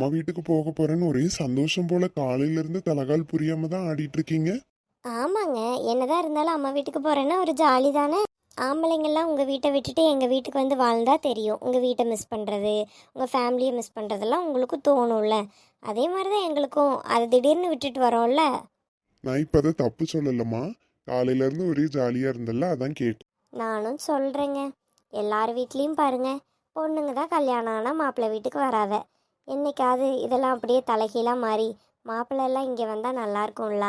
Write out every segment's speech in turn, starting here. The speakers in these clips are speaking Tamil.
அம்மா வீட்டுக்கு போக போறேன்னு ஒரே சந்தோஷம் போல காலையில இருந்து தலகால் புரியாம தான் ஆடிட்டு இருக்கீங்க? ஆமாங்க. என்னதான் இருந்தாலும் அம்மா வீட்டுக்கு போகிறேன்னா ஒரு ஜாலி தானே ஆம்பளைங்கெல்லாம் உங்கள் வீட்டை விட்டுட்டு எங்கள் வீட்டுக்கு வந்து வாழ்ந்தா தெரியும். உங்கள் வீட்டை மிஸ் பண்ணுறது உங்கள் ஃபேமிலியை மிஸ் பண்ணுறதெல்லாம் உங்களுக்கு தோணும்ல. அதே மாதிரி தான் எங்களுக்கும். அது திடீர்னு விட்டுட்டு வரோம்ல. நான் இப்ப அதை தப்பு சொல்லலம்மா. காலையில இருந்து ஒரே ஜாலியா இருந்தல்ல அதான் கேட்டேன். நானும் சொல்கிறேங்க எல்லார் வீட்லேயும் பாருங்க. பொண்ணுங்க தான் கல்யாணம் ஆனால் மாப்பிள்ளை வீட்டுக்கு வராத. என்னைக்காவது இதெல்லாம் அப்படியே தலைகீழாக மாறி மாப்பிள்ளெல்லாம் இங்கே வந்தால் நல்லா இருக்கும்ல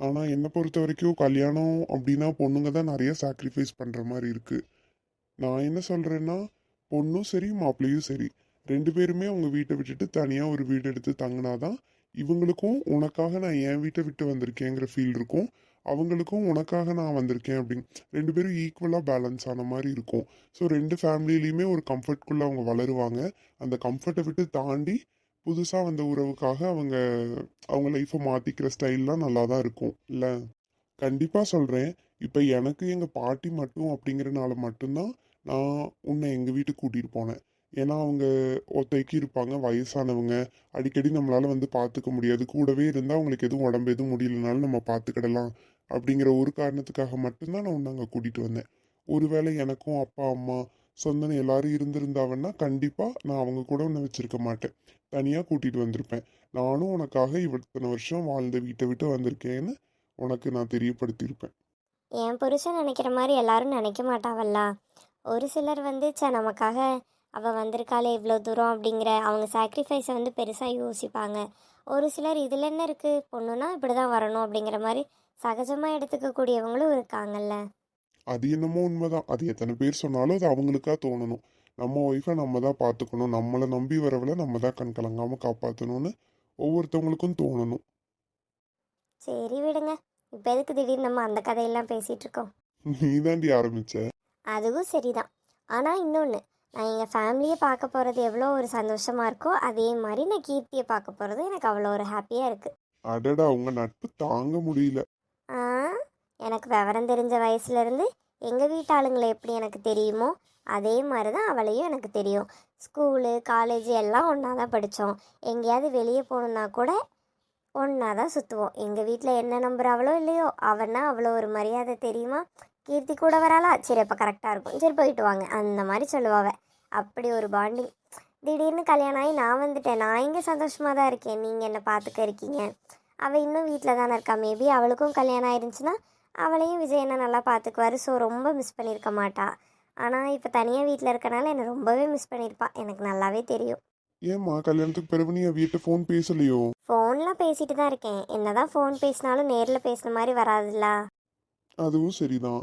ஆனால் என்னை பொறுத்த வரைக்கும் கல்யாணம் அப்படின்னா பொண்ணுங்க தான் நிறைய சாக்ரிஃபைஸ் பண்ணுற மாதிரி இருக்குது நான் என்ன சொல்கிறேன்னா பொண்ணும் சரி மாப்பிள்ளையும் சரி. ரெண்டு பேருமே அவங்க வீட்டை விட்டுட்டு தனியாக ஒரு வீடு எடுத்து தங்கினாதான் இவங்களுக்கும் உனக்காக நான் என் வீட்டை விட்டு வந்திருக்கேங்கிற ஃபீல் இருக்கும். அவங்களுக்கும் உனக்காக நான் வந்திருக்கேன் அப்படின்னு ரெண்டு பேரும் ஈக்குவலாக பேலன்ஸ் ஆன மாதிரி இருக்கும். ஸோ ரெண்டு ஃபேமிலிலையுமே ஒரு கம்ஃபர்ட்குள்ளே அவங்க வளருவாங்க. அந்த கம்ஃபர்ட்டை விட்டு தாண்டி புதுசாக வந்த உறவுக்காக அவங்க அவங்க லைஃப்பை மாற்றிக்கிற ஸ்டைல்லாம் நல்லா தான் இருக்கும். இல்லை? கண்டிப்பாக சொல்கிறேன் இப்போ எனக்கு எங்கள் பாட்டி மட்டும் அப்படிங்கிறனால மட்டும்தான் நான் உன்னை எங்கள் வீட்டுக்கு கூட்டிகிட்டு போனேன். ஏன்னா அவங்க ஒத்தைக்கு இருப்பாங்க வயசானவங்க. அடிக்கடி நம்மளால் வந்து பார்த்துக்க முடியாது. கூடவே இருந்தால் அவங்களுக்கு எதுவும் உடம்பு எதுவும் முடியலனாலும் நம்ம பார்த்துக்கிடலாம் அப்படிங்கிற ஒரு காரணத்துக்காக மட்டும்தான் நான் உன்னை அங்கே கூட்டிகிட்டு வந்தேன். ஒருவேளை எனக்கும் அப்பா அம்மா சொந்தம் எல்லாரும் இருந்திருந்தாவன்னா கண்டிப்பாக நான் அவங்க கூட உன்னை வச்சிருக்க மாட்டேன். தனியாக கூட்டிகிட்டு வந்திருப்பேன். நானும் உனக்காக இத்தனை வருஷம் வாழ்ந்த வீட்டை விட்டு வந்திருக்கேன்னு உனக்கு நான் தெரியப்படுத்தியிருப்பேன். என் புருஷன் நினைக்கிற மாதிரி எல்லாரும் நினைக்க மாட்டாவல்லா. ஒரு சிலர் வந்து ச நமக்காக அவள் வந்திருக்காளே இவ்வளோ தூரம் அப்படிங்கிற அவங்க சாக்ரிஃபைஸை வந்து பெருசாக யோசிப்பாங்க. ஒரு சிலர் இதில் என்ன இருக்குது பொண்ணுன்னா இப்படி தான் வரணும் அப்படிங்கிற மாதிரி சகஜமாக எடுத்துக்கக்கூடியவங்களும் இருக்காங்கல்ல. அது என்னமோ உண்மைதான். அது எத்தனை பேர் சொன்னாலும் அது அவங்களுக்கா தோணணும். நம்ம ஒய்ஃபை நம்ம தான் பார்த்துக்கணும். நம்மளை நம்பி வரவளை நம்ம தான் கண் கலங்காமல் காப்பாற்றணும்னு ஒவ்வொருத்தவங்களுக்கும் தோணணும். சரி விடுங்க. இப்போ எதுக்கு திடீர்னு நம்ம அந்த கதையெல்லாம் பேசிகிட்டு இருக்கோம்? நீ தாண்டி ஆரம்பிச்ச. அதுவும் சரிதான். ஆனால் இன்னொன்று நான் எங்கள் ஃபேமிலியை பார்க்க போகிறது எவ்வளோ ஒரு சந்தோஷமாக இருக்கோ அதே மாதிரி நான் கீர்த்தியை பார்க்க போகிறது எனக்கு அவ்வளோ ஒரு ஹாப்பியாக இருக்குது அடடா உங்க நட்பு தாங்க முடியல. ஆ எனக்கு விவரம் தெரிஞ்ச வயசுலேருந்து எங்கள் வீட்டு ஆளுங்களை எப்படி எனக்கு தெரியுமோ அதே மாதிரி தான் அவளையும் எனக்கு தெரியும். ஸ்கூலு காலேஜ் எல்லாம் ஒன்றா தான் படித்தோம் எங்கேயாவது வெளியே போகணுன்னா கூட ஒன்றா தான் சுற்றுவோம் எங்கள் வீட்டில் என்ன நம்புறாவளோ இல்லையோ அவன்னா அவ்வளோ ஒரு மரியாதை தெரியுமா? கீர்த்தி கூட வராளா? சரி அப்போ கரெக்டாக இருக்கும். சரி போயிட்டு வாங்க. அந்த மாதிரி சொல்லுவாவ. அப்படி ஒரு பாண்டிங் திடீர்னு கல்யாணம் ஆகி நான் வந்துட்டேன். நான் இங்கே சந்தோஷமாக தான் இருக்கேன்? நீங்கள் என்னை பார்த்துக்க இருக்கீங்க? அவள் இன்னும் வீட்டில் தானே இருக்கா? மேபி அவளுக்கும் கல்யாணம் ஆயிருந்துச்சுன்னா அவளையும் விஜய் என்ன நல்லா பார்த்துக்குவாரு ஸோ ரொம்ப மிஸ் பண்ணியிருக்க மாட்டா. ஆனால் இப்போ தனியாக வீட்டில் இருக்கனால என்னை ரொம்பவே மிஸ் பண்ணியிருப்பா எனக்கு நல்லாவே தெரியும். ஏம்மா கல்யாணத்துக்கு பிறகு நீ வீட்டை ஃபோன் பேசலையோ? ஃபோனில் பேசிட்டு தான் இருக்கேன். என்னதான் ஃபோன் பேசினாலும் நேரில் பேசுன மாதிரி வராதுல்ல. அதுவும் சரிதான்.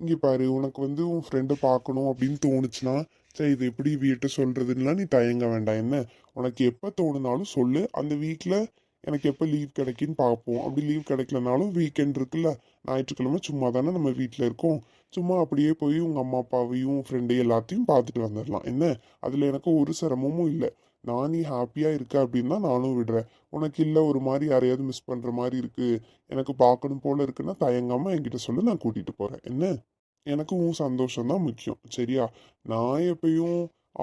இங்கே பாரு உனக்கு வந்து உன் ஃப்ரெண்டை பார்க்கணும் அப்படின்னு தோணுச்சுன்னா சரி இது எப்படி வீட்டை சொல்கிறதுன்னா நீ தயங்க வேண்டாம். என்ன? உனக்கு எப்போ தோணுனாலும் சொல்லு. அந்த வீக்கில் எனக்கு எப்போ லீவ் கிடைக்குன்னு பார்ப்போம். அப்படி லீவ் கிடைக்கலனாலும் வீக்கெண்ட் இருக்குல்ல ஞாயிற்றுக்கிழமை சும்மா தானே நம்ம வீட்டில் இருக்கோம். சும்மா அப்படியே போய் உங்கள் அம்மா அப்பாவையும் ஃப்ரெண்டையும் எல்லாத்தையும் பார்த்துட்டு வந்துடலாம் என்ன? அதில் எனக்கு ஒரு சிரமமும் இல்லை. நான் நீ ஹாப்பியாக இருக்க அப்படின்னா நானும் விடுறேன். உனக்கு இல்லை ஒரு மாதிரி யாரையாவது மிஸ் பண்ணுற மாதிரி இருக்குது எனக்கு பார்க்கணும் போல் இருக்குன்னா தயங்காமல் என்கிட்ட சொல்லி நான் கூட்டிகிட்டு போகிறேன் என்ன? எனக்கு உன் சந்தோஷம் தான் முக்கியம். சரியா? நான் எப்பயும்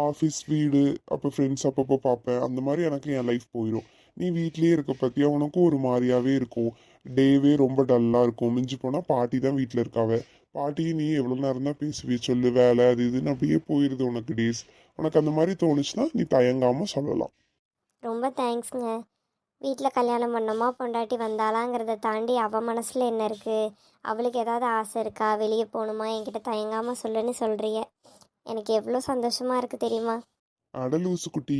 ஆஃபீஸ் வீடு அப்போ ஃப்ரெண்ட்ஸ் அப்பப்போ பார்ப்பேன். அந்த மாதிரி எனக்கு என் லைஃப் போயிடும் நீ வீட்லேயே இருக்க பற்றியா உனக்கும் ஒரு மாதிரியாகவே இருக்கும். டேவே ரொம்ப டல்லாக இருக்கும். மிஞ்சி போனால் பாட்டி தான் வீட்டில் இருக்காவே. பாட்டி நீ எவ்வளோ நேரம் தான் பேசுவே சொல்லு வேலை அது இதுன்னு அப்படியே போயிடுது உனக்கு டேஸ் உனக்கு அந்த மாதிரி தோணுச்சுன்னா நீ தயங்காமல் சொல்லலாம். ரொம்ப தேங்க்ஸுங்க வீட்டில் கல்யாணம் பண்ணோமா பொண்டாட்டி வந்தாளாங்கிறத தாண்டி அவள் மனசில் என்ன இருக்குது அவளுக்கு ஏதாவது ஆசை இருக்கா? வெளியே போகணுமா? என்கிட்ட தயங்காமல் சொல்லுன்னு சொல்கிறிய எனக்கு எவ்வளோ சந்தோஷமாக இருக்குது தெரியுமா? அடலூசு குட்டி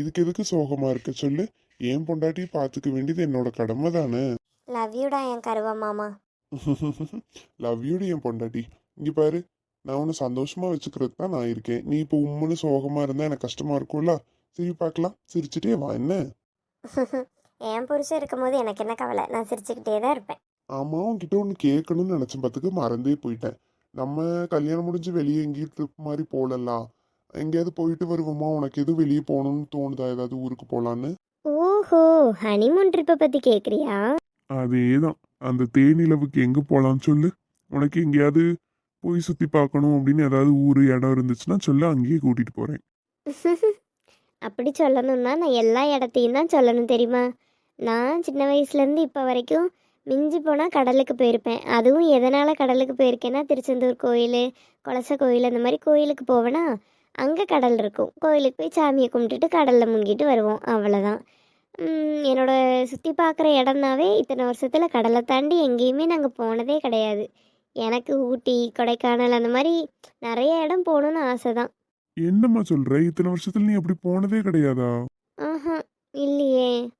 இதுக்கு எதுக்கு சோகமா இருக்க சொல்லு? ஏன் பொண்டாட்டி பார்த்துக்க வேண்டியது என்னோட கடமை தானே லவ் யூடா என் கருவா மாமா. லவ் யூடி என் பொண்டாட்டி. இங்க பாரு நான் உன்னை சந்தோஷமா வச்சுக்கிறது தான் நான் இருக்கேன். நீ இப்போ உம்முன்னு சோகமா இருந்தா எனக்கு கஷ்டமா இருக்கும்ல? சரி பார்க்கலாம். சிரிச்சுட்டே வா என்ன? என் புருஷன் இருக்கும்போது எனக்கு என்ன கவலை? நான் சிரிச்சுக்கிட்டே தான் இருப்பேன். ஆமா உன்கிட்ட ஒன்று கேட்கணும்னு நினைச்சேன் பார்த்துக்கு மறந்தே போயிட்டேன். நம்ம கல்யாணம் முடிஞ்சு வெளியே எங்கேயும் ட்ரிப் மாதிரி போகலாம் எங்கேயாவது போயிட்டு வருவோமா? உனக்கு எதுவும் வெளியே போகணும்னு தோணுதா? ஏதாவது ஊருக்கு போகலான்னு ஓஹோ ஹனிமூன் ட்ரிப்பை பற்றி கேட்குறியா அதேதான். அந்த தேனிலவுக்கு எங்கே போகலான்னு சொல்லு. உனக்கு எங்கேயாவது போய் சுற்றி பார்க்கணும் அப்படின்னு ஏதாவது ஊர் இடம் இருந்துச்சுன்னா சொல்லு அங்கேயே கூட்டிகிட்டு போகிறேன் அப்படி சொல்லணும்னா நான் எல்லா இடத்தையும் தான் சொல்லணும் தெரியுமா? நான் சின்ன வயசுலேருந்து இப்போ வரைக்கும் மிஞ்சி போனால் கடலுக்கு போயிருப்பேன். அதுவும் எதனால் கடலுக்கு போயிருக்கேன்னா திருச்செந்தூர் கோயில் குலச கோயில் அந்த மாதிரி கோயிலுக்கு போவேன்னா அங்கே கடல் இருக்கும். கோயிலுக்கு போய் சாமியை கும்பிட்டுட்டு கடலில் முங்கிட்டு வருவோம். அவ்வளோதான் என்னோட சுற்றி பார்க்குற இடம்னாவே இத்தனை வருஷத்தில் கடலை தாண்டி எங்கேயுமே நாங்கள் போனதே கிடையாது. எனக்கு ஊட்டி கொடைக்கானல் அந்த மாதிரி நிறைய இடம் போகணுன்னு ஆசை தான் என்னம்மா சொல்ற? இத்தனை வருஷத்துல நீ அப்படி போனதே கிடையாதா? ஆஹா இல்லையே.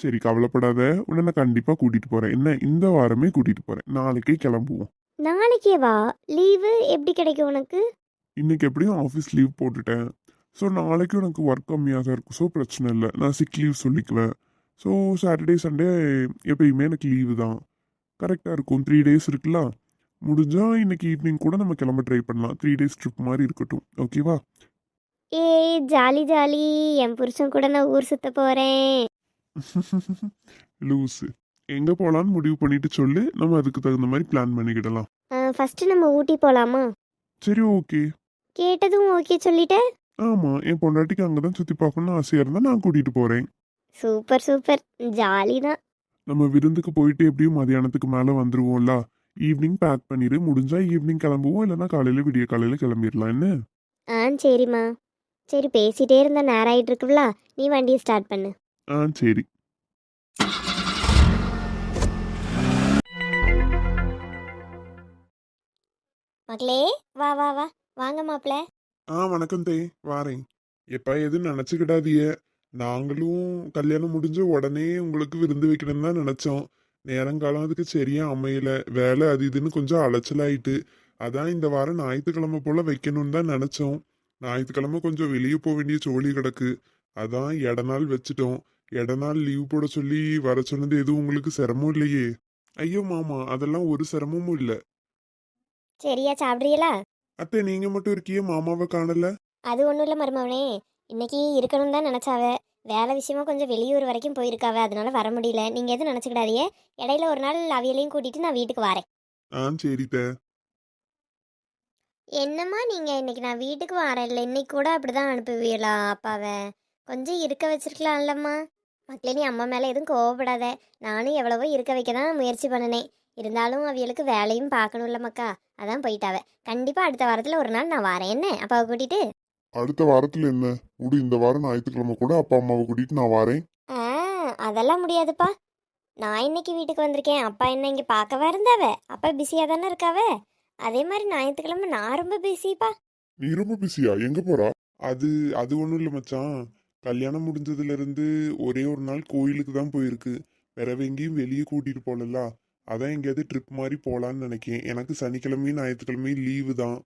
சரி கவலைப்படாத. உன்னை நான் கண்டிப்பா கூட்டிட்டு போறேன். என்ன இந்த வாரமே கூட்டிட்டு போறேன். நாளைக்கே கிளம்புவோம். நாளைக்கே வா லீவு எப்படி கிடைக்கும் உனக்கு? இன்னைக்கு எப்படியும் ஆஃபீஸ் லீவ் போட்டுட்டேன். ஸோ நாளைக்கு எனக்கு ஒர்க் கம்மியாக தான் இருக்கும். ஸோ பிரச்சனை இல்லை. நான் சிக் லீவ் சொல்லிக்குவேன். ஸோ சாட்டர்டே சண்டே எப்பயுமே எனக்கு லீவு தான். கரெக்டாக இருக்கும். த்ரீ டேஸ் இருக்குல்ல? முடிஞ்சா இன்னைக்கு ஈவினிங் கூட நம்ம கிளம்ப ட்ரை பண்ணலாம். த்ரீ டேஸ் ட்ரிப் மாதிரி இருக்கட்டும். ஓகேவா ஏய் ஜாலி ஜாலி. என் புருஷன் கூட நான் ஊர் சுத்த போகிறேன் லூஸு எங்கே போகலான்னு முடிவு பண்ணிட்டு சொல்லு. நம்ம அதுக்கு தகுந்த மாதிரி பிளான் பண்ணிக்கிடலாம். ஃபஸ்ட்டு நம்ம ஊட்டி போகலாமா சரி ஓகே கேட்டதும் ஓகே சொல்லிட்டேன் ஆமாம் என் பொண்டாட்டிக்கு அங்கே தான் சுற்றி பார்க்கணும்னு ஆசையாக இருந்தால் நான் கூட்டிகிட்டு போகிறேன் சூப்பர் சூப்பர். ஜாலி தான் நம்ம விருந்துக்கு போயிட்டு எப்படியும் மதியானத்துக்கு மேலே வந்துருவோம்ல. ஈவினிங் பேக் பண்ணிடு முடிஞ்சா ஈவினிங் கிளம்புவோம் இல்லைன்னா காலையில் விடிய காலையில் கிளம்பிடலாம் என்ன? ஆ சரிம்மா. சரி பேசிட்டே இருந்தா நேரம் ஆயிட்டு இருக்குல்ல நீ வண்டியை ஸ்டார்ட் பண்ணு. ஆ சரி. மக்களே வா வா வா. வாங்க மாப்பிள்ள ஆ வணக்கம் தே. வாரேன். எப்பா எதுவும் நினச்சிக்கிடாதிய நாங்களும் கல்யாணம் முடிஞ்ச உடனே உங்களுக்கு விருந்து வைக்கணும்னு தான் நினச்சோம். நேரங்காலம் அதுக்கு சரியா அமையல. வேலை அது இதுன்னு கொஞ்சம் அலைச்சலாயிட்டு அதான் இந்த வாரம் ஞாயிற்றுக்கிழமை போல் வைக்கணும்னு தான் நினச்சோம். ஞாயிற்றுக்கிழமை கொஞ்சம் வெளியே போக வேண்டிய சோழி கிடக்கு. அதான் இட நாள் வச்சுட்டோம். இட நாள் லீவ் போட சொல்லி வர சொன்னது எதுவும் உங்களுக்கு சிரமம் இல்லையே? ஐயோ மாமா அதெல்லாம் ஒரு சிரமமும் இல்லை. சரியா சாப்பிட்றீங்களா? அத்தை நீங்க மட்டும் இருக்கியே மாமாவை காணல? அது ஒன்றும் இல்லை மருமவனே. இன்னைக்கு இருக்கணும் தான் நினச்சாவ. வேலை விஷயமா கொஞ்சம் வெளியூர் வரைக்கும் போயிருக்காவ. அதனால வர முடியல. நீங்கள் எதுவும் நினச்சிக்கிடாதீங்க. இடையில ஒரு நாள் அவியலையும் கூட்டிட்டு நான் வீட்டுக்கு வரேன். ஆ சரி தே என்னம்மா நீங்கள் இன்னைக்கு நான் வீட்டுக்கு வரேன் இல்லை இன்னைக்கு கூட அப்படி தான் அனுப்புவீங்களா அப்பாவை? கொஞ்சம் இருக்க வச்சிருக்கலாம்லம்மா. மக்களே நீ அம்மா மேலே எதுவும் கோவப்படாத. நானும் எவ்வளவோ இருக்க வைக்க தான் முயற்சி பண்ணினேன். இருந்தாலும் அவியலுக்கு வேலையும் பார்க்கணும்ல மக்கா. அதான் போயிட்டாவ. கண்டிப்பாக அடுத்த வாரத்தில் ஒரு நாள் நான் வரேன். என்ன? அப்பாவை கூட்டிட்டு? அடுத்த வாரத்துல என்ன? விடு இந்த வாரம் ஞாயிற்றுக்கிழமை கூட அப்பா அம்மாவை கூட்டிட்டு நான் வரேன். ஆ அதெல்லாம் முடியாதுப்பா. நான் இன்னைக்கு வீட்டுக்கு வந்திருக்கேன். அப்பா என்ன இங்கே பார்க்கவா இருந்தாவ? அப்பா பிஸியாக தானே இருக்காவ? அதே மாதிரி ஞாயிற்றுக்கிழமை நான் ரொம்ப பிஸிப்பா. நீ ரொம்ப பிஸியா? எங்க போறா? அது அது ஒண்ணும் இல்ல மச்சான். கல்யாணம் முடிஞ்சதுல இருந்து ஒரே ஒரு நாள் கோயிலுக்கு தான் போயிருக்கு. வேற எங்கேயும் வெளியே கூட்டிட்டு போகல அதான் எங்கேயாவது ட்ரிப் மாதிரி போலான்னு நினைக்கேன் எனக்கு சனிக்கிழமையும் ஞாயிற்றுக்கிழமையும் லீவு தான்.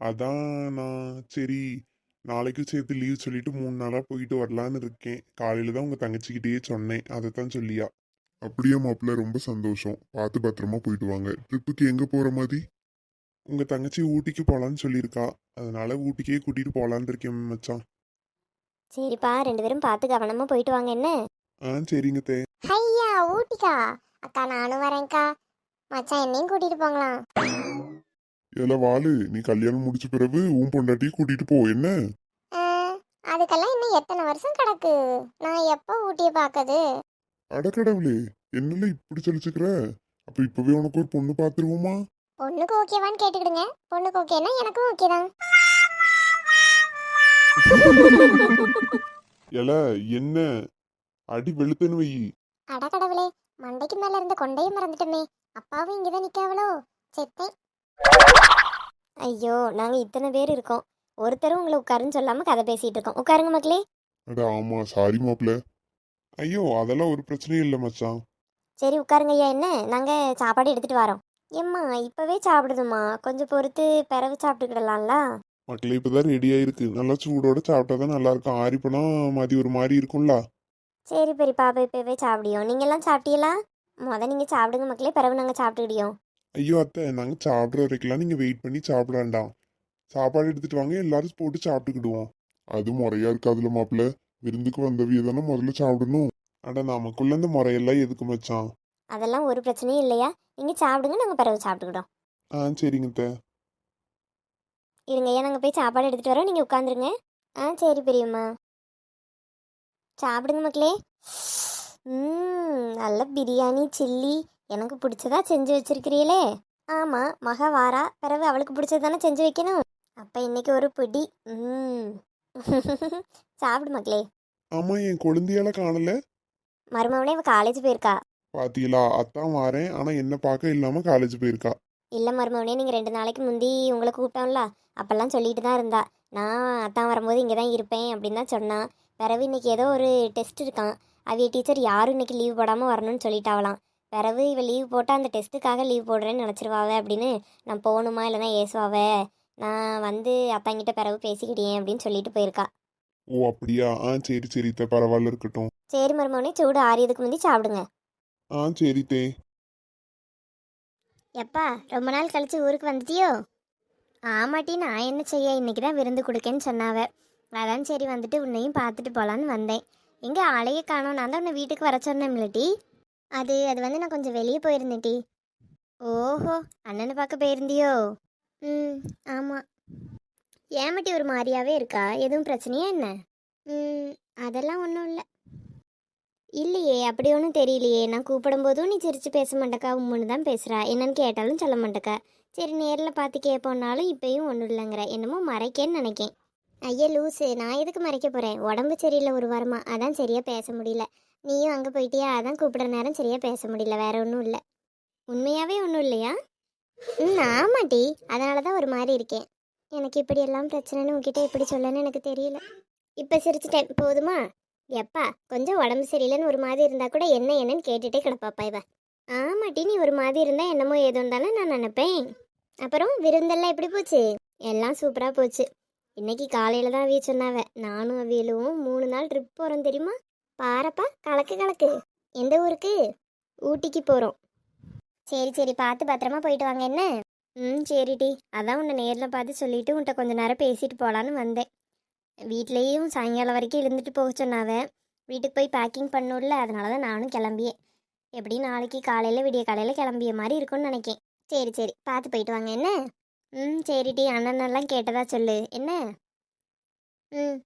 அதான் நான் சரி நாளைக்கும் சேர்த்து லீவ் சொல்லிட்டு மூணு நாளா போயிட்டு வரலான்னு இருக்கேன். காலையில தான் உங்க தங்கச்சிக்கிட்டேயே சொன்னேன். அதை தான் சொல்லியா. அப்படியே மாப்பிள்ள ரொம்ப சந்தோஷம். பார்த்து பத்திரமா போயிட்டு வாங்க. ட்ரிப்புக்கு எங்க போற மாதிரி? உங்க தங்கச்சி ஊட்டிக்கு போலான்னு சொல்லியிருக்கா. அதனால ஊட்டிக்கே கூட்டிட்டு போலான்னு இருக்கேன் மச்சான். சரிப்பா ரெண்டு பேரும் பார்த்து கவனமாக போயிட்டு வாங்க என்ன? ஆ சரிங்க தே. ஐயா ஊட்டிக்கா? அக்கா நானும் வரேன்க்கா. மச்சான் என்னையும் கூட்டிட்டு போங்களாம். இதுல வாளு நீ கல்யாணம் முடிச்ச பிறகு உன் பொண்டாட்டியை கூட்டிட்டு போ என்ன? அதுக்கெல்லாம் இன்னும் எத்தனை வருஷம் கிடக்கு? நான் எப்போ ஊட்டியை பார்க்கது அடக்கடவுளே என்னல இப்படி சொல்லிச்சுக்கிற? அப்ப இப்பவே உனக்கு ஒரு பொண்ணு பாத்துருவோமா? பொண்ணுக்கு ஓகேவான்னு கேட்டுக்கிடுங்க. பொண்ணுக்கு ஓகேனா எனக்கும் ஓகே தான் எல என்ன? அடி வெளுத்தன்னு வை. அட கடவுளே மண்டைக்கு மேல இருந்த கொண்டையும் மறந்துட்டோமே. அப்பாவும் இங்கதான் நிக்காவளோ? செத்தேன் ஐயோ நாங்க இத்தனை பேர் இருக்கோம். ஒருத்தரும் உங்களை உட்காருன்னு சொல்லாம கதை பேசிட்டு இருக்கோம். உட்காருங்க மக்களே. அட ஆமா சாரி மாப்ள ஐயோ அதெல்லாம் ஒரு பிரச்சனையும் இல்லை மச்சான். சரி உட்காருங்க ஐயா என்ன? நாங்க சாப்பாடு எடுத்துட்டு வரோம். ஏம்மா இப்பவே சாப்பிடுதுமா கொஞ்சம் பொறுத்து பிறகு சாப்பிட்டுக்கிடலாம்ல? மக்களே இப்பதான் ரெடி ஆயிருக்கு. நல்லா சூடோட சாப்பிட்டா தான் நல்லா இருக்கும். ஆறி போனா மதி ஒரு மாதிரி இருக்கும்ல? சரி பெரியப்பா அப்ப இப்பவே சாப்பிடியோம். நீங்க எல்லாம் சாப்பிட்டீங்களா? முத நீங்க சாப்பிடுங்க மக்களே பிறகு நாங்க சாப்பிட்டுக்கிடியோம். ஐயோ அத்தை நாங்க சாப்பிட்ற வரைக்கும்லாம் நீங்க வெயிட் பண்ணி சாப்பிட வேண்டாம் சாப்பாடு எடுத்துட்டு வாங்க எல்லாரும் போட்டு சாப்பிட்டுக்கிடுவோம். அது முறையா இருக்காதுல மாப்பிள்ள. விருந்துக்கு வந்தவிய தானே முதல்ல சாப்பிடணும். அட நமக்குள்ள இந்த முறையெல்லாம் எதுக்கு மச்சான்? அதெல்லாம் ஒரு பிரச்சனையும் இல்லையா? நீங்க சாப்பிடுங்க நாங்க பிறகு சாப்பிட்டுக்கிட்டோம் ஆ சரிங்க அத்தை. இருங்க ஏன் நாங்கள் போய் சாப்பாடு எடுத்துகிட்டு வரோம். நீங்கள் உட்காந்துருங்க. ஆ சரி பெரியம்மா. சாப்பிடுங்க மக்களே. ம் நல்ல பிரியாணி சில்லி. எனக்கு பிடிச்சதா செஞ்சு வச்சிருக்கிறீங்களே. ஆமாம் மக வாரா. பிறகு அவளுக்கு பிடிச்சது தானே செஞ்சு வைக்கணும். அப்போ இன்னைக்கு ஒரு பிடி. ம் சாப்பிடு மக்களே. ஆமா என் குழந்தையால காணல. மருமவனே இவ காலேஜ் போயிருக்கா. பாத்தீங்களா? அத்தான் வாரேன். ஆனா என்ன பார்க்க இல்லாம காலேஜ் போயிருக்கா. இல்லை மருமவனே நீங்கள் ரெண்டு நாளைக்கு முந்தி உங்களை கூப்பிட்டோம்ல. அப்போல்லாம் சொல்லிட்டு தான் இருந்தா. நான் அத்தான் வரும்போது இங்கே தான் இருப்பேன் அப்படின்னு தான் சொன்னான். பிறகு இன்னைக்கு ஏதோ ஒரு டெஸ்ட் இருக்கான் அவிய டீச்சர் யாரும் இன்னைக்கு லீவ் போடாமல் வரணும்னு சொல்லிட்டாவலாம். பிறகு இவ லீவ் போட்டால் அந்த டெஸ்ட்டுக்காக லீவ் போடுறேன்னு நினச்சிருவாவ அப்படின்னு நான் போகணுமா இல்லைனா ஏசுவாவ? நான் வந்து அத்தாங்கிட்ட பிறகு பேசிக்கிட்டேன் அப்படின்னு சொல்லிட்டு போயிருக்கா. ஓ அப்படியா? ஆ சரி சரி தே பரவாயில்ல இருக்கட்டும். சரி மருமவனே சூடு ஆறியதுக்கு முந்தி சாப்பிடுங்க. ஆ சரி தே. எப்பா ரொம்ப நாள் கழிச்சு ஊருக்கு வந்துட்டியோ? ஆமாட்டி நான் என்ன செய்ய? இன்னைக்கு தான் விருந்து கொடுக்கேன்னு சொன்னாவ. அதான் சரி வந்துட்டு உன்னையும் பார்த்துட்டு போகலான்னு வந்தேன். எங்கே ஆளையே காணோம். நான் தான் உன்னை வீட்டுக்கு வர சொன்னேன்லட்டி அது அது வந்து நான் கொஞ்சம் வெளியே போயிருந்தேன் டி. ஓஹோ அண்ணனை பார்க்க போயிருந்தியோ? ம் ஆமாம் ஏமாட்டி ஒரு மாதிரியாவே இருக்கா? எதுவும் பிரச்சனையா என்ன? ம் அதெல்லாம் ஒன்றும் இல்லை. இல்லையே அப்படி ஒன்றும் தெரியலையே. நான் கூப்பிடும்போதும் நீ சிரிச்சு பேச மாட்டக்கா உம்முன்னு தான் பேசுகிறா என்னன்னு கேட்டாலும் சொல்ல மாட்டக்கா. சரி நேரில் பார்த்து கேட்போன்னாலும் இப்போயும் ஒன்றும் இல்லைங்கிற. என்னமோ மறைக்கேன்னு நினைக்கேன். ஐயா லூஸு நான் எதுக்கு மறைக்க போகிறேன் உடம்பு சரியில்லை ஒரு வாரமா? அதான் சரியாக பேச முடியல. நீயும் அங்கே போயிட்டியா? அதான் கூப்பிடுற நேரம் சரியாக பேச முடியல. வேற ஒன்றும் இல்லை. உண்மையாகவே ஒன்றும் இல்லையா? ம் ஆமாட்டி அதனால தான் ஒரு மாதிரி இருக்கேன். எனக்கு இப்படி எல்லாம் பிரச்சனைன்னு உங்ககிட்ட எப்படி சொல்லணும்னு எனக்கு தெரியல. இப்போ சிரிச்சிட்டேன். போதுமா? எப்பா கொஞ்சம் உடம்பு சரியில்லைன்னு ஒரு மாதிரி இருந்தால் கூட என்ன என்னன்னு கேட்டுகிட்டே கிடப்பாப்பா இவ. ஆமாட்டி நீ ஒரு மாதிரி இருந்தால் என்னமோ ஏதோ இருந்தாலும் நான் நினப்பேன். அப்புறம் விருந்தெல்லாம் எப்படி போச்சு? எல்லாம் சூப்பராக போச்சு. இன்னைக்கு காலையில தான் அவிய சொன்னாவ. நானும் அவியலும் மூணு நாள் ட்ரிப் போகிறோம் தெரியுமா? பாரப்பா கலக்கு கலக்கு. எந்த ஊருக்கு? ஊட்டிக்கு போகிறோம் சரி சரி. பார்த்து பத்திரமா போயிட்டு வாங்க என்ன? ம் சரிடி அதான் உன்னை நேரில் பார்த்து சொல்லிட்டு உன்கிட்ட கொஞ்ச நேரம் பேசிட்டு போகலான்னு வந்தேன். வீட்லேயும் சாயங்காலம் வரைக்கும் இருந்துட்டு போக சொன்னாவ. வீட்டுக்கு போய் பேக்கிங் பண்ணும்ல அதனால தான் நானும் கிளம்பியேன். எப்படி நாளைக்கு காலையில் விடிய காலையில் கிளம்பிய மாதிரி இருக்கும்னு நினைக்கேன். சரி சரி. பார்த்து போயிட்டு வாங்க என்ன? ம் சரிடி. அண்ணனெல்லாம் கேட்டதா சொல்லு. என்ன? ம்.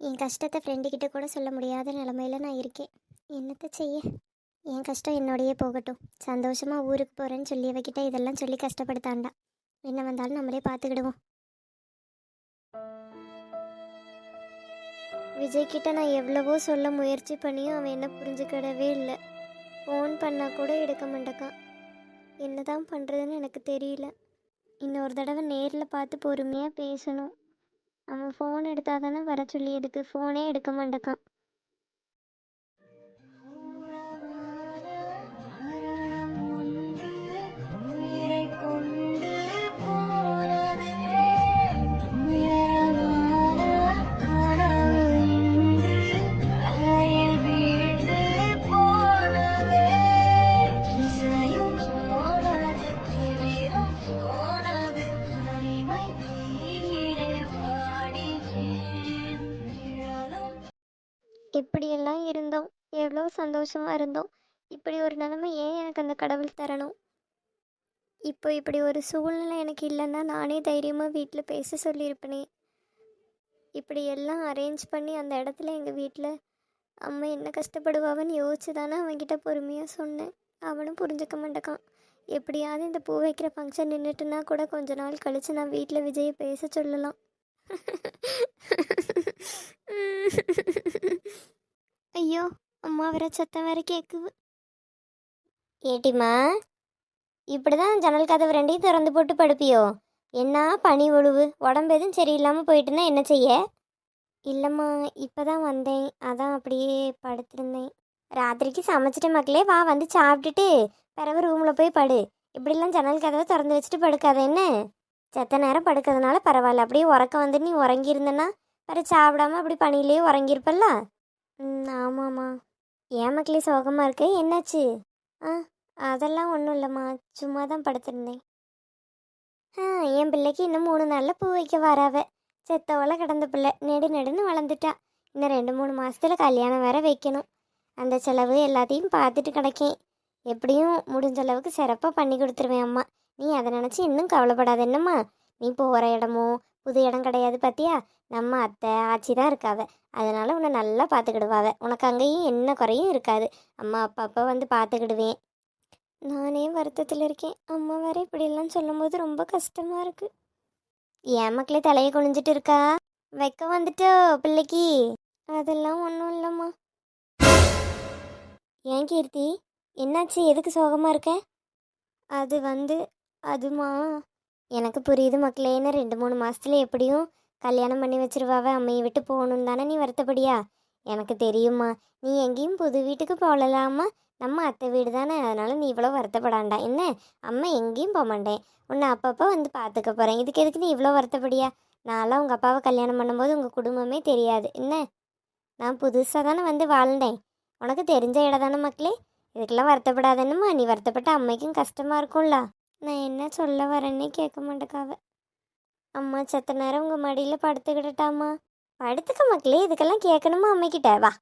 என் கஷ்டத்தை ஃப்ரெண்டுக்கிட்ட கூட சொல்ல முடியாத நிலமையில நான் இருக்கேன். என்னத்தை செய்ய? என் கஷ்டம் என்னோடயே போகட்டும். சந்தோஷமாக ஊருக்கு போகிறேன்னு சொல்லி அவகிட்ட இதெல்லாம் சொல்லி கஷ்டப்படுத்தாண்டா. என்ன வந்தாலும் நம்மளே பார்த்துக்கிடுவோம் விஜய்கிட்ட நான் எவ்வளவோ சொல்ல முயற்சி பண்ணியும் அவன் என்ன புரிஞ்சுக்கிடவே இல்லை. ஃபோன் பண்ணால் கூட எடுக்க மாட்டேக்கான். என்னதான் பண்ணுறதுன்னு எனக்கு தெரியல. இன்னொரு தடவை நேரில் பார்த்து பொறுமையாக பேசணும். அவன் ஃபோன் எடுத்தால் தானே வர சொல்லி எதுக்கு ஃபோனே எடுக்க மாட்டேக்கான். எப்படியெல்லாம் இருந்தோம்? எவ்வளோ சந்தோஷமாக இருந்தோம்? இப்படி ஒரு நிலைமை ஏன் எனக்கு அந்த கடவுள் தரணும்? இப்போ இப்படி ஒரு சூழ்நிலை எனக்கு இல்லைன்னா நானே தைரியமாக வீட்டில் பேச சொல்லியிருப்பேனே. இப்படி எல்லாம் அரேஞ்ச் பண்ணி அந்த இடத்துல எங்கள் வீட்டில் அம்மா என்ன கஷ்டப்படுவாவன்னு யோசிச்சு தானே அவன்கிட்ட பொறுமையாக சொன்னேன். அவனும் புரிஞ்சுக்க மாட்டேக்கான். எப்படியாவது இந்த பூ வைக்கிற ஃபங்க்ஷன் நின்றுட்டுனா கூட கொஞ்ச நாள் கழித்து நான் வீட்டில் விஜயை பேச சொல்லலாம். ஐயோ அம்மா வர சத்தம் வேற கேக்குது. ஏட்டிம்மா இப்படிதான் ஜன்னல் கதவு ரெண்டையும் திறந்து போட்டு படுப்பியோ? என்ன பனி ஒழுவு? உடம்பு எதுவும் சரியில்லாமல் போயிட்டுனா என்ன செய்ய? இல்லைம்மா இப்போதான் வந்தேன். அதான் அப்படியே படுத்திருந்தேன். ராத்திரிக்கு சமைச்சிட்ட மக்களே வா வந்து சாப்பிட்டுட்டு பிறகு ரூமில் போய் படு. இப்படிலாம் ஜன்னல் கதவை திறந்து வச்சுட்டு படுக்காத என்ன? செத்த நேரம் படுக்கிறதுனால பரவாயில்ல. அப்படியே உறக்கம் வந்து நீ உறங்கியிருந்தனா வேறு சாப்பிடாம அப்படி பனியிலேயே உறங்கியிருப்பல்ல? ம் ஆமாம்மா. ஏன் மக்களே சோகமாக இருக்கு? என்னாச்சு? ஆ அதெல்லாம் ஒன்றும் இல்லைம்மா. சும்மா தான் படுத்திருந்தேன். ஆ என் பிள்ளைக்கு இன்னும் மூணு நாளில் பூ வைக்க வராவ. செத்தவளை கிடந்த பிள்ளை. நெடு நெடுன்னு வளர்ந்துட்டா. இன்னும் ரெண்டு மூணு மாதத்தில் கல்யாணம் வேற வைக்கணும். அந்த செலவு எல்லாத்தையும் பார்த்துட்டு கிடக்கேன். எப்படியும் முடிஞ்ச அளவுக்கு சிறப்பாக பண்ணி கொடுத்துருவேன் அம்மா. நீ அதை நினச்சி இன்னும் கவலைப்படாத. என்னம்மா? நீ போகிற இடமோ புது இடம் கிடையாது பார்த்தியா நம்ம அத்தை ஆச்சி தான் இருக்காவ. அதனால் உன்னை நல்லா பார்த்துக்கிடுவாவ உனக்கு அங்கேயும் என்ன குறையும் இருக்காது. அம்மா அப்பா அப்பா வந்து பார்த்துக்கிடுவேன் நானே வருத்தத்தில் இருக்கேன். அம்மா வேற இப்படியெல்லாம் சொல்லும்போது ரொம்ப கஷ்டமாக இருக்குது என் மக்களே தலையை குனிஞ்சிட்டு இருக்கா? வைக்க வந்துட்டோ பிள்ளைக்கு? அதெல்லாம் ஒன்றும் இல்லைம்மா. ஏன் கீர்த்தி? என்னாச்சு? எதுக்கு சோகமாக இருக்க? அது வந்து அதுமா? எனக்கு புரியுது மக்களேன்னு ரெண்டு மூணு மாதத்துல எப்படியும் கல்யாணம் பண்ணி வச்சிருவாவ அம்மையை விட்டு போகணும் தானே நீ வருத்தப்படியா? எனக்கு தெரியுமா நீ எங்கேயும் புது வீட்டுக்கு போகலாமா? நம்ம அத்தை வீடு தானே அதனால் நீ இவ்வளோ வருத்தப்படாண்டா. என்ன? அம்மா எங்கேயும் போக மாட்டேன். உன்னை அப்பப்போ வந்து பார்த்துக்க போகிறேன் இதுக்கு எதுக்கு நீ இவ்வளோ வருத்தப்படியா? நான்லாம் உங்கள் அப்பாவை கல்யாணம் பண்ணும்போது உங்கள் குடும்பமே தெரியாது. என்ன? நான் புதுசாக தானே வந்து வாழ்ந்தேன். உனக்கு தெரிஞ்ச இடம் தானே மக்களே? இதுக்கெல்லாம் வருத்தப்படாதன்னுமா? நீ வருத்தப்பட்ட அம்மைக்கும் கஷ்டமாக இருக்கும்ல. நான் என்ன சொல்ல வரேன்னே கேட்க மாட்டேக்காவ. அம்மா செத்த நேரம் உங்கள் மடியில் படுத்துக்கிடட்டாம்மா. படுத்துக்க மக்களே இதுக்கெல்லாம் கேட்கணுமா அம்மைக்கிட்ட? வா.